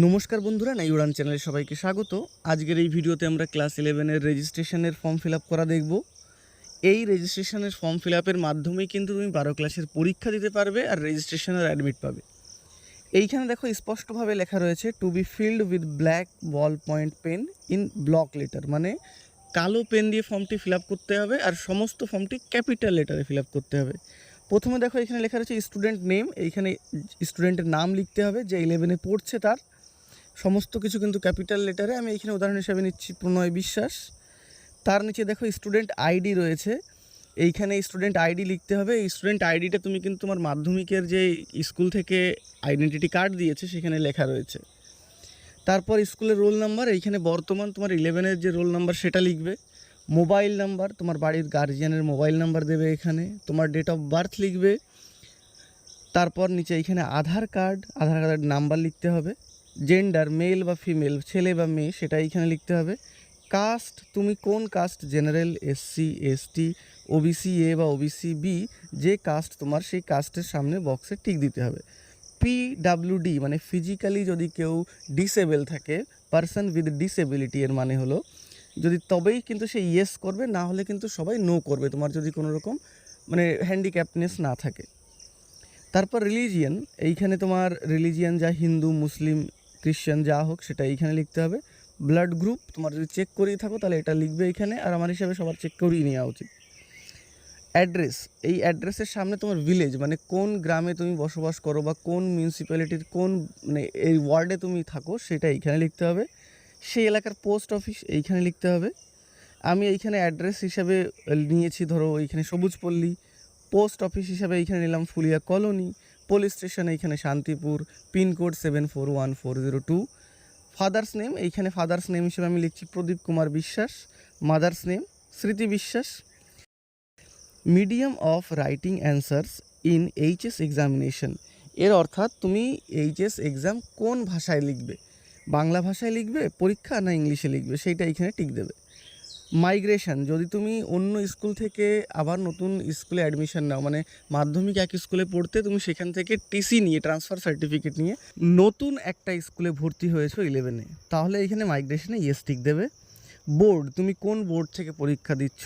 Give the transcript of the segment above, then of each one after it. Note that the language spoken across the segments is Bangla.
নমস্কার বন্ধুরা নাই উড়ান চ্যানেলে সবাইকে স্বাগত। আজকের এই ভিডিওতে আমরা ক্লাস ইলেভেনের রেজিস্ট্রেশনের ফর্ম ফিল করা দেখব। এই রেজিস্ট্রেশনের ফর্ম ফিল আপের মাধ্যমেই কিন্তু তুমি বারো ক্লাসের পরীক্ষা দিতে পারবে আর রেজিস্ট্রেশনের অ্যাডমিট পাবে। এইখানে দেখো স্পষ্টভাবে লেখা রয়েছে to be filled with black ball point pen in block letter মানে কালো পেন দিয়ে ফর্মটি ফিল করতে হবে আর সমস্ত ফর্মটি ক্যাপিটাল লেটারে ফিল করতে হবে। প্রথমে দেখো এখানে লেখা রয়েছে স্টুডেন্ট নেম এইখানে স্টুডেন্টের নাম লিখতে হবে, যে ইলেভেনে পড়ছে তার। সমস্ত কিছু কিন্তু ক্যাপিটাল লেটারে আমি এখানে উদাহরণ হিসাবে নিচ্ছি প্রণয় বিশ্বাস। তার নিচে দেখো স্টুডেন্ট আইডি রয়েছে। এইখানে স্টুডেন্ট আইডি লিখতে হবে। এই স্টুডেন্ট আইডিটা তুমি কিন্তু তোমার মাধ্যমিকের যে স্কুল থেকে আইডেন্টিটি কার্ড দিয়েছে, সেখানে লেখা রয়েছে। তারপর স্কুলের রোল নাম্বার এইখানে বর্তমান তোমার ইলেভেনের যে রোল নাম্বার সেটা লিখবে। মোবাইল নাম্বার তোমার বাড়ির গার্জিয়ানের মোবাইল নাম্বার দেবে এখানে। তোমার ডেট অফ বার্থ লিখবে। তারপর নিচে এইখানে আধার কার্ড আধার কার্ডের নাম্বার লিখতে হবে। জেন্ডার মেল বা ফিমেল ছেলে বা মেয়ে সেটা এইখানে লিখতে হবে। কাস্ট তুমি কোন caste general SC ST OBC A বা ওবিসি বি যে কাস্ট তোমার, সেই কাস্টের সামনে বক্সে টিক দিতে হবে। পিডাব্লিউডি মানে ফিজিক্যালি যদি কেউ ডিসেবল থাকে পারসন উইথ ডিসেবিলিটি এর মানে হলো, যদি তবেই কিন্তু সে ইয়েস করবে, না হলে কিন্তু সবাই নো করবে, তোমার যদি কোনো রকম মানে হ্যান্ডিক্যাপনেস না থাকে। তারপর রিলিজিয়ান এইখানে তোমার রিলিজিয়ান যা হিন্দু, মুসলিম খ্রিশ্চান যা হোক, সেটা এইখানে লিখতে হবে। ব্লাড গ্রুপ তোমার যদি চেক করিয়ে থাকো, তাহলে এটা লিখবে এখানে আর আমার হিসাবে সবার চেক করিয়ে নেওয়া উচিত। অ্যাড্রেস এই অ্যাড্রেসের সামনে তোমার ভিলেজ মানে কোন গ্রামে তুমি বসবাস করো বা কোন মিউনিসিপ্যালিটির কোন মানে এই ওয়ার্ডে তুমি থাকো, সেটা এইখানে লিখতে হবে। সেই এলাকার পোস্ট অফিস এইখানে লিখতে হবে। আমি এইখানে অ্যাড্রেস হিসাবে নিয়েছি, ধরো এইখানে সবুজপল্লী পোস্ট অফিস হিসাবে এইখানে নিলাম ফুলিয়া কলোনি। পুলিশ স্টেশন এইখানে Shantipur, pincode seven four one four zero two. Father's name, এইখানে ফাদার্স নেম হিসেবে আমি লিখছি প্রদীপ Kumar Biswas, mother's name Smriti Biswas. Medium of writing answers in HS examination, এর অর্থাৎ তুমি এইচএস এক্সাম কোন ভাষায় লিখবে? বাংলা ভাষায় লিখবে, পরীক্ষা না ইংলিশে লিখবে? সেইটা এইখানে টিক দেবে। মাইগ্রেশন, যদি তুমি অন্য স্কুল থেকে আবার নতুন স্কুলে অ্যাডমিশন নাও মানে মাধ্যমিক এক স্কুলে পড়তে তুমি সেখান থেকে টিসি নিয়ে ট্রান্সফার সার্টিফিকেট নিয়ে নতুন একটা স্কুলে ভর্তি হয়েছো ইলেভেনে তাহলে এখানে মাইগ্রেশনে ইয়েস টিক দেবে। বোর্ড তুমি কোন বোর্ড থেকে পরীক্ষা দিচ্ছ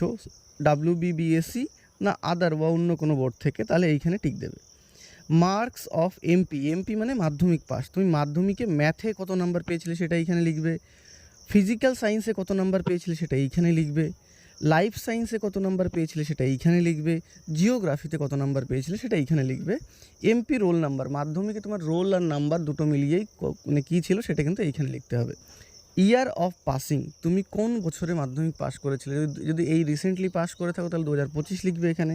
ডাব্লিউ বিবিএসসি না আদার বা অন্য কোনো বোর্ড থেকে, তাহলে এইখানে টিক দেবে। মার্কস অফ এমপি এমপি মানে মাধ্যমিক পাস তুমি মাধ্যমিকে ম্যাথে কত নাম্বার পেয়েছিলে সেটা এইখানে লিখবে। ফিজিক্যাল সায়েন্সে কত নাম্বার পেয়েছিলে সেটা এইখানে লিখবে। লাইফ সায়েন্সে কত নাম্বার পেয়েছিলে সেটা এইখানে লিখবে। জিওগ্রাফিতে কত নাম্বার পেয়েছিলে সেটা এইখানে লিখবে। এমপি রোল নাম্বার মাধ্যমিকে তোমার রোল আর নাম্বার দুটো মিলিয়েই মানে কী ছিল সেটা কিন্তু এইখানে লিখতে হবে। ইয়ার অফ পাসিং তুমি কোন বছরে মাধ্যমিক পাস করেছিলে? যদি এই রিসেন্টলি পাস করে থাকো তাহলে দু হাজার পঁচিশ লিখবে এখানে।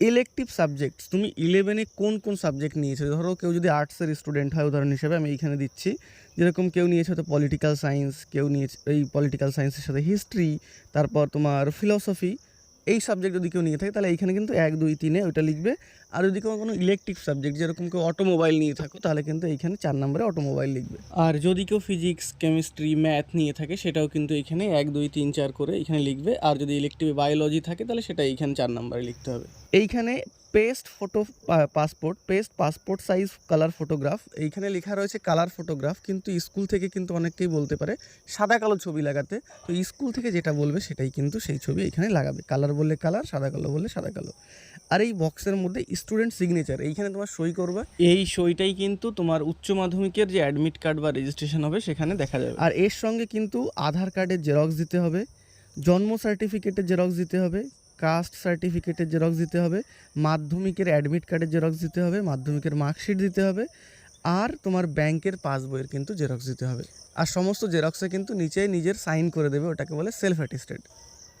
ইলেকটিভ সাবজেক্টস তুমি ইলেভেনে কোন কোন সাবজেক্ট নিয়েছো? ধরো কেউ যদি আর্টসের স্টুডেন্ট হয়, উদাহরণ হিসেবে আমি এইখানে দিচ্ছি। যেরকম কেউ নিয়েছে হয়তো পলিটিক্যাল সায়েন্স কেউ নিয়েছে এই পলিটিক্যাল সায়েন্সের সাথে হিস্ট্রি তারপর তোমার ফিলসফি এই সাবজেক্ট যদি কেউ নিয়ে থাকে, তাহলে এইখানে কিন্তু এক, দুই, তিনে ওইটা লিখবে। আর যদি কোনো কোনো ইলেকট্রিক সাবজেক্ট যেরকম কেউ অটোমোবাইল নিয়ে থাকো, তাহলে কিন্তু এইখানে চার নম্বরে অটোমোবাইল লিখবে। আর যদি কেউ ফিজিক্স কেমিস্ট্রি ম্যাথ নিয়ে থাকে, সেটাও কিন্তু এখানে এক, দুই, তিন, চার করে এখানে লিখবে। আর যদি ইলেকট্রিক বায়োলজি থাকে, তাহলে সেটা এইখানে চার নম্বরে লিখতে হবে। এইখানে paste photo passport paste passport size colour photograph এইখানে লেখা রয়েছে কালার ফটোগ্রাফ কিন্তু স্কুল থেকে কিন্তু অনেকেই বলতে পারে সাদা কালো ছবি লাগাতে। তো স্কুল থেকে যেটা বলবে, সেটাই কিন্তু সেই ছবি এখানে লাগাবে। কালার বললে কালার সাদা কালো বললে সাদা কালো। আর এই বক্সের মধ্যে স্টুডেন্ট সিগনেচার এইখানে তোমার সই করবে। এই সইটাই কিন্তু তোমার উচ্চ মাধ্যমিকের যে অ্যাডমিট কার্ড বা রেজিস্ট্রেশন হবে সেখানে দেখা যাবে। আর এর সঙ্গে কিন্তু আধার কার্ডের জেরক্স দিতে হবে জন্ম সার্টিফিকেটের জেরক্স দিতে হবে কাস্ট সার্টিফিকেটের জেরক্স দিতে হবে মাধ্যমিকের অ্যাডমিট কার্ডের জেরক্স দিতে হবে মাধ্যমিকের মার্কশিট দিতে হবে আর তোমার ব্যাংকের পাসবইয়ের কিন্তু জেরক্স দিতে হবে। আর সমস্ত জেরক্সে কিন্তু নিচে নিজের সাইন করে দেবে ওটাকে বলে সেলফ অ্যাটিস্টেড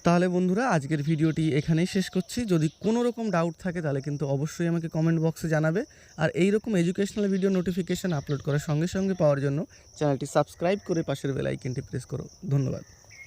তাহলে বন্ধুরা, আজকের ভিডিওটি এখানেই শেষ করছি। যদি কোনো রকম ডাউট থাকে, তাহলে কিন্তু অবশ্যই আমাকে কমেন্ট বক্সে জানাবে। আর এই রকম এডুকেশনাল ভিডিও নোটিফিকেশান আপলোড করার সঙ্গে সঙ্গে পাওয়ার জন্য চ্যানেলটি সাবস্ক্রাইব করে পাশের বেল আইকনটি প্রেস করো। ধন্যবাদ।